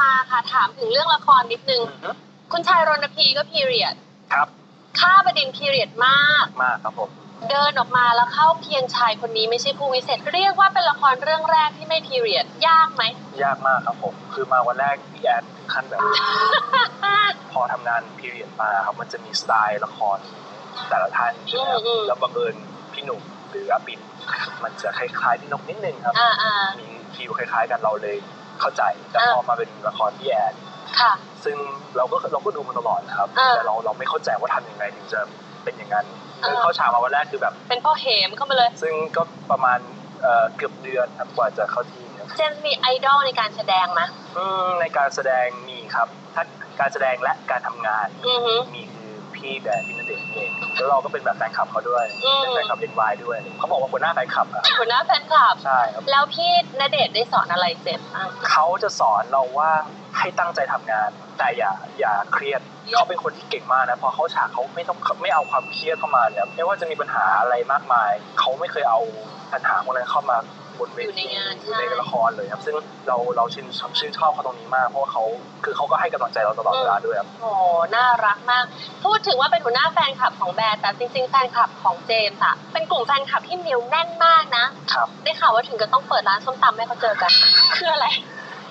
มาค่ะถามถึงเรื่องละครนิดนึง คุณชายรณพีก็พีเรียดครับข้าบดินพีเรียดมากมากครับผมเดินออกมาแล้วเข้าเพียงชายคนนี้ไม่ใช่ผู้วิเศษ เรียกว่าเป็นละครเรื่องแรกที่ไม่พีเรียดยากไหม ยากมากครับผม คือมาวันแรกพี่แอนถึงขั้นแบบ พอทำงานพีเรียดมาครับมันจะมีสไตล์ละครแต่ละท่านใช่ไหมครับอืมอืมแล้วบังเอิญพี่หนุ่มหรืออาปินมันจะคล้ายๆพี่นกนิดนึงครับอ่าอ่ามีฟิลคล้าย ๆ กันเราเลย เข้าใจ แต่อ่าพอมาเป็นละครพี่แอนค่ะซึ่งเราก็เราก็ดูมาตลอดนะครับอ่าแต่เราเราไม่เข้าใจว่าทำยังไงถึงจะเป็นอย่างนั้นอ่าคือเข้าฉากมาวันแรกคือแบบ เป็นพ่อเหมเข้ามาเลย ซึ่งก็ประมาณเอ่อเกือบเดือนครับกว่าจะเข้าที่ครับเจมส์มีไอดอลในการแสดงไหมอืมในการแสดงมีครับทั้งการแสดงและการทำงานอือฮึมีคือ พี่แบร์พี่ณเดชน์เองแล้วเราก็เป็นแบบแฟนคลับเขาด้วยอืมเป็นแฟนคลับเอ็นวด้วยเขาบอกว่าหัวหน้าแฟนคลับอะหัวหน้าแฟนคลับใช่ครับแล้วพี่ณเดชน์ได้สอนอะไรเจมส์บ้างเขาจะสอนเราว่าให้ตั้งใจทำงาน แต่อย่าอย่าเครียดเครียดเขาเป็นคนที่เก่งมากนะพอเขาฉากเขาไม่ต้องไม่เอาความเครียดเข้ามาเลยครับไม่ว่าจะมีปัญหาอะไรมากมาย เขาไม่เคยเอาปัญหาพวกนั้นเข้ามา บนเวอยู่ในทีงานหรือใช่ในละครเลยครับ ซึ่งเราเราชื่นชื่นชอบเขาตรงนี้มาก เพราะว่าเขาคือเขาก็ให้กำลังใจเราตลอดเวลาด้วยครับโอ้น่ารักมาก พูดถึงว่าเป็นหัวหน้าแฟนคลับของแบร์แต่จริง ๆ แฟนคลับของเจมส์อะเป็นกลุ่มแฟนคลับที่เหนียวแน่นมากนะครับได้ข่าวว่าถึงกับต้องเปิดร้านส้มตำให้เขาเจอกันคืออะไร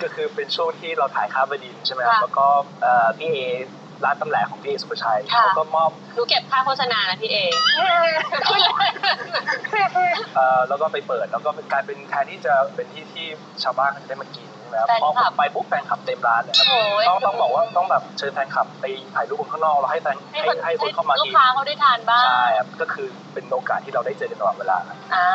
ก็คือเป็นช่วงที่เราถ่ายข้ามบดินทร์ใช่ไหมครับค่ะแล้วก็เอ่อพี่เอร้านตำแหลของพี่เอสุภาชัยค่ะ เขาก็มอบหนูเก็บค่าโฆษณานะพี่เอเอ่อแล้วก็ไปเปิด แล้วก็กลายเป็นแทนที่จะเป็นที่ที่ชาวบ้านเขาจะได้มากินใช่ไหมครับแฟนพอคลับผมไปปุ๊บแฟนคลับเต็มร้านเลยครับ โอ้ยต้องต้องบอกว่าต้องแบบเชิญแฟนคลับไปถ่ายรูปบนข้างนอกแล้วให้แฟนให้ให้คนให้คนเข้ามาลูกกินค้าเขาได้ทานบ้าง ใช่ครับก็คือเป็นโอกาสที่เราได้เจอกันตลอดเวลาครับอ่า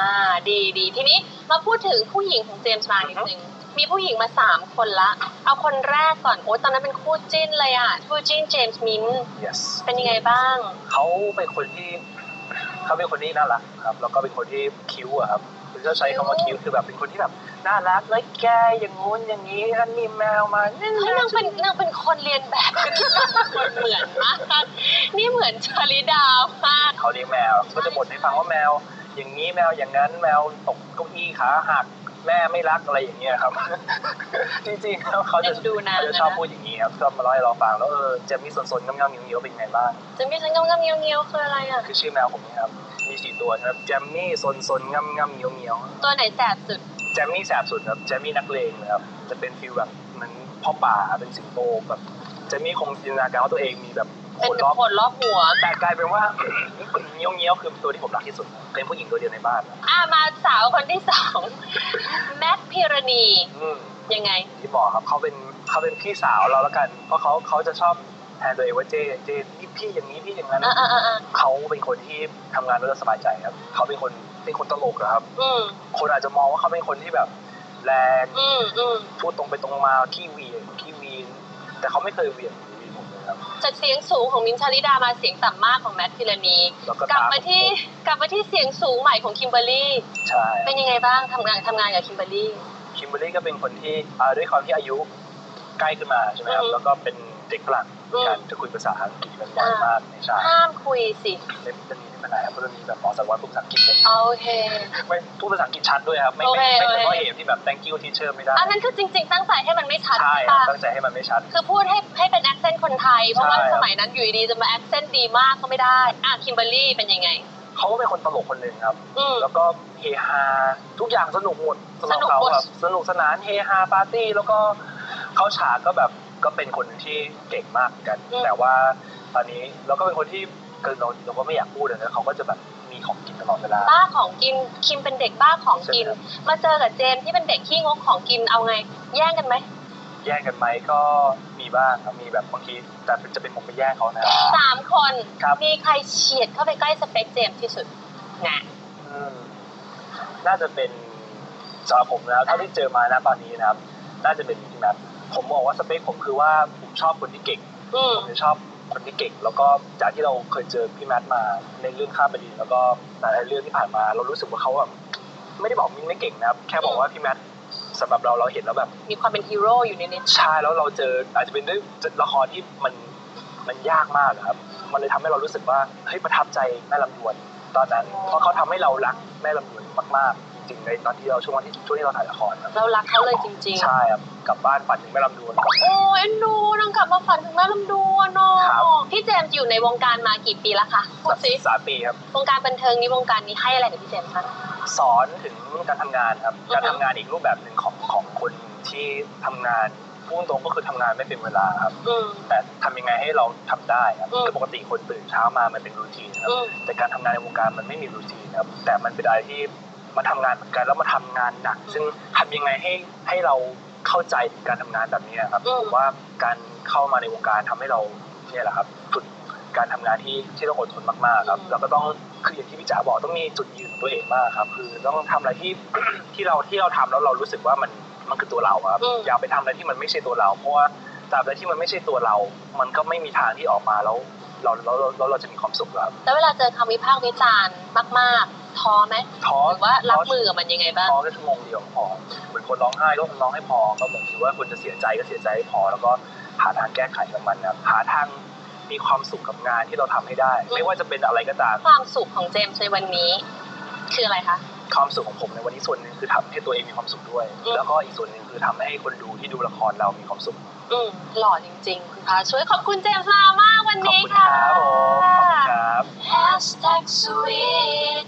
ดีดี ทีนี้มาพูดถึงผู้หญิงของเจมส์มานิดนึง มีผู้หญิงมาสามคนละ เอาคนแรกก่อนโอ้ตอนนั้นเป็นคู่จิ้นเลยอะคู่จิ้นเจมส์มินท์ yes เป็นยังไงบ้าง เขาเป็นคนที่เขาเป็นคนที่น่ารักครับ แล้วก็เป็นคนที่คิ้วอะครับคือจะใช้คำว่าคิ้วคือแบบเป็นคนที่แบบน่ารักแล้วแกอย่างงู้นอย่างนี้อันมีแมวมาเนี่ยเฮ้ยนางเป็นนางเป็นคนเรียนแบบกันคนเหมือนมากนี่เหมือนชาลิดามากเขาเลี้ยงแมวก็จะบ่นให้ฟังว่าแมว อย่างนี้แมวอย่างนั้นแมวตกเก้าอี้ขาหัก แม่ไม่รักอะไรอย่างเงี้ยครับ จริงๆแล้วเขาจะเอ็นดูนางเขาจะชอบพูดอย่างนี้ครับชอบมาเล่าให้เราฟังแล้วเออเจะมีสนๆงำๆอย่างนี้เป็นไงบ้างจะมีฉันงำงำเงียวเงียวคืออะไรอะคือชื่อแมวผมนี่ครับมีสี่ตัวนะครับแจมมี่ซนซนๆงำงำๆเงียวเงียวๆตัวไหนแสบสุดแจมมี่แสบสุดครับแจมมี่นักเลงนะครับจะเป็นฟิลแบบเหมือนพ่อป่าเป็นสิงโตแบบแจมมี่คงจินตนาการว่าตัวเองมีแบบเป็นขนรอบคนรอบหัว แต่กลายเป็นว่า เงี้ยวเงี้ยวๆคือตัวที่ผมรักที่สุด เป็นผู้หญิงตัวเดียวในบ้านอะมาสาวคนที่สองแมทพิรณีอืมยังไง ที่บอกครับเขาเป็นเขาเป็นพี่สาวเราแล้วกัน เพราะเขาเขาจะชอบแทนตัวเองว่าเจเจพี่พี่อย่างนี้พี่อย่างนั้นอ่าอ่าอ่าเขาเป็นคนที่ทำงานแล้วสบายใจครับ เขาเป็นคนเป็นคนตลกอะครับอืมคนอาจจะมองว่าเขาเป็นคนที่แบบ แรงอืมอืมพูดตรงไปตรงมาขี้เหวียงขี้วีนแต่เขาไม่เคยเหวียงวีนผมเลยครับ จากเสียงสูงของมินท์ชาลิดามาเสียงต่ำมากของแมทพิรณีแล้วก็กลับตมาที่กลับมาที่เสียงสูงใหม่ของคิมเบอร์รี่ใช่เป็นยังไงบ้างทำงานทำงานกับคิมเบอร์รี่คิมเบอรรี่ก็เป็นคนที่อ่าด้วยความที่อายุใกล้ขึ้นมาใช่ไหมครับอือฮึแล้วก็เป็นเด็กฝรั่งอืมการจะคุยภาษาอังกฤษกันบ่อยมากในชาติห้ามคุยสิเล่นเรื่องนี้ไม่เป็นไรครับเพราะเรื่องนี้แบบหมอสัตวรรษพูดภาษาอังกฤษเป็นโอเคไม่พูดภาษาอังกฤษชัดด้วยครับ ไม่โอเคไม่ไม่โอเคเฉพาะเหตุที่แบบ thank you teacher ไม่ได้อันนั้นคือจริง ๆ ตั้งใจให้มันไม่ชัดใช่ใช่ครับปะตั้งใจให้มันไม่ชัด คือพูดให้ให้เป็นแอคเซนต์คนไทยเพราะว่าใช่ครับสมัยนั้นอยู่ดีๆจะมาแอคเซนต์ดีมากก็ไม่ได้ อะคิมเบอร์รี่เป็นยังไง เขาก็เป็นคนตลกคนหนึ่งครับอืมแล้วก็เฮฮาทุกอย่างสนุกหมดสำหรับสนุกเขาหมดแบบสนุกสนานเฮฮาปาร์ตี้ แล้วก็เข้าฉากก็แบบก็เป็นคนที่เก่งมากเหมือนกัน แต่ว่าตอนนี้เราก็เป็นคนที่เกินเราเราก็ไม่อยากพูดเลยนะเขาก็จะแบบมีของกินตลอดเวลาบ้าของกินคิมเป็นเด็กบ้าของกินใช่ครับมาเจอกับเจมส์ที่เป็นเด็กขี้งกของกินเอาไง แย่งกันไหม แย่งกันไหมก็มีบ้างครับมีแบบบางทีแต่จะเป็นผมไปแย่งเขานะครับสามคนครับ มีใครเฉียดเข้าไปใกล้สเปคเจมส์ที่สุดนะอืมน่าจะเป็นสำหรับผมนะครับเท่าที่เจอมานะตอนนี้นะครับ น่าจะเป็นพี่แมทผมบอกว่าสเปคผมคือว่าผมชอบคนที่เก่ง อืม ผมจะชอบคนที่เก่ง แล้วก็จากที่เราเคยเจอพี่แมทมาในเรื่องข้ามบดินทร์แล้วก็หลายๆเรื่องที่ผ่านมา เรารู้สึกว่าเขาแบบไม่ได้บอกมินไม่เก่งนะครับ แค่บอกว่าพี่แมท สำหรับเราเราเห็นแล้วแบบมีความเป็นฮีโร่อยู่ในนี้ใช่แล้วเราเจออาจจะเป็นด้วยละครที่มันมันยากมากอะครับ มันเลยทำให้เรารู้สึกว่าเฮ้ยประทับใจแม่ลำดวนตอนนั้นเพราะเขาทำให้เรารักแม่ลำดวนมากๆจ ริงๆในตอนที่เราช่วงที่ช่วงที่เราถ่ายละครครับเรารักเขาเลยจริงใช่ครับกลับบ้านฝันถึงแม่ลำดวนกับๆโอ้ยเอ็นดูนางกลับมาฝันถึงแม่ลำดวนเนาะครับ พี่เจมส์อยู่ในวงการมากี่ปีแล้วคะพูดสิสามปีครับ วงการบันเทิงนี้วงการนี้ให้อะไรกับพี่เจมส์บ้าง สอนถึงการทำงานครับ อือฮึ การทำงานอีกรูปแบบหนึ่งของของคนที่ทำงานพูดตรงๆก็คือทำงานไม่เป็นเวลาครับ อืม แต่ทำยังไงให้เราทำได้ครับอืม คือปกติคนตื่นเช้ามามันเป็นรูทีนครับ อืม แต่การทำงานในวงการมันไม่มีรูทีนครับ แต่มันเป็นอะไรที่ มาทำงานเหมือนกันแล้วมาทำงานหนักซึ่งทำยังไงให้ให้เราเข้าใจถึงการทำงานแบบนี้ครับอืมผมว่าการเข้ามาในวงการทำให้เราเนี่ยแหละครับฝึกการทำงานที่ที่ต้องอดทนมากๆครับแล้วก็ต้องคืออย่างที่พี่จ๋าบอกต้องมีจุดยืนของตัวเองมากครับ คือต้องทำอะไรที่ที่เราที่เราทำแล้วเรารู้สึกว่ามันมันคือตัวเราครับอืมอย่าไปทำอะไรที่มันไม่ใช่ตัวเรา เพราะว่า ตราบใดที่มันไม่ใช่ตัวเรา มันก็ไม่มีทางที่ออกมาแล้วเราเราเราเราเราจะมีความสุขครับแล้วเวลาเจอคำวิพากษ์วิจารณ์มาก ๆท้อไหมท้อหรือว่ารับมือกับมันยังไงบ้างท้อแค่ชั่วโมงเดียวก็พอเหมือนคนร้องไห้ก็ร้องให้พอก็เหมือนถือว่าคนจะเสียใจก็เสียใจให้พอ แล้วก็หาทางแก้ไขกับมันครับหาทางมีความสุขกับงานที่เราทำให้ได้อืมไม่ว่าจะเป็นอะไรก็ตามความสุขของเจมส์ในวันนี้ คืออะไรคะ ความสุขของผมในวันนี้ส่วนหนึ่งคือทำให้ตัวเองมีความสุขด้วยอืมแล้วก็อีกส่วนหนึ่งคือทำให้คนดูที่ดูละครเรามีความสุขอืมหล่อจริงๆ คุณพระช่วยขอบคุณเจมส์มามากวันขอบนี้คุณคค่ะรับผมขอบคุณครับ Hashtag sweet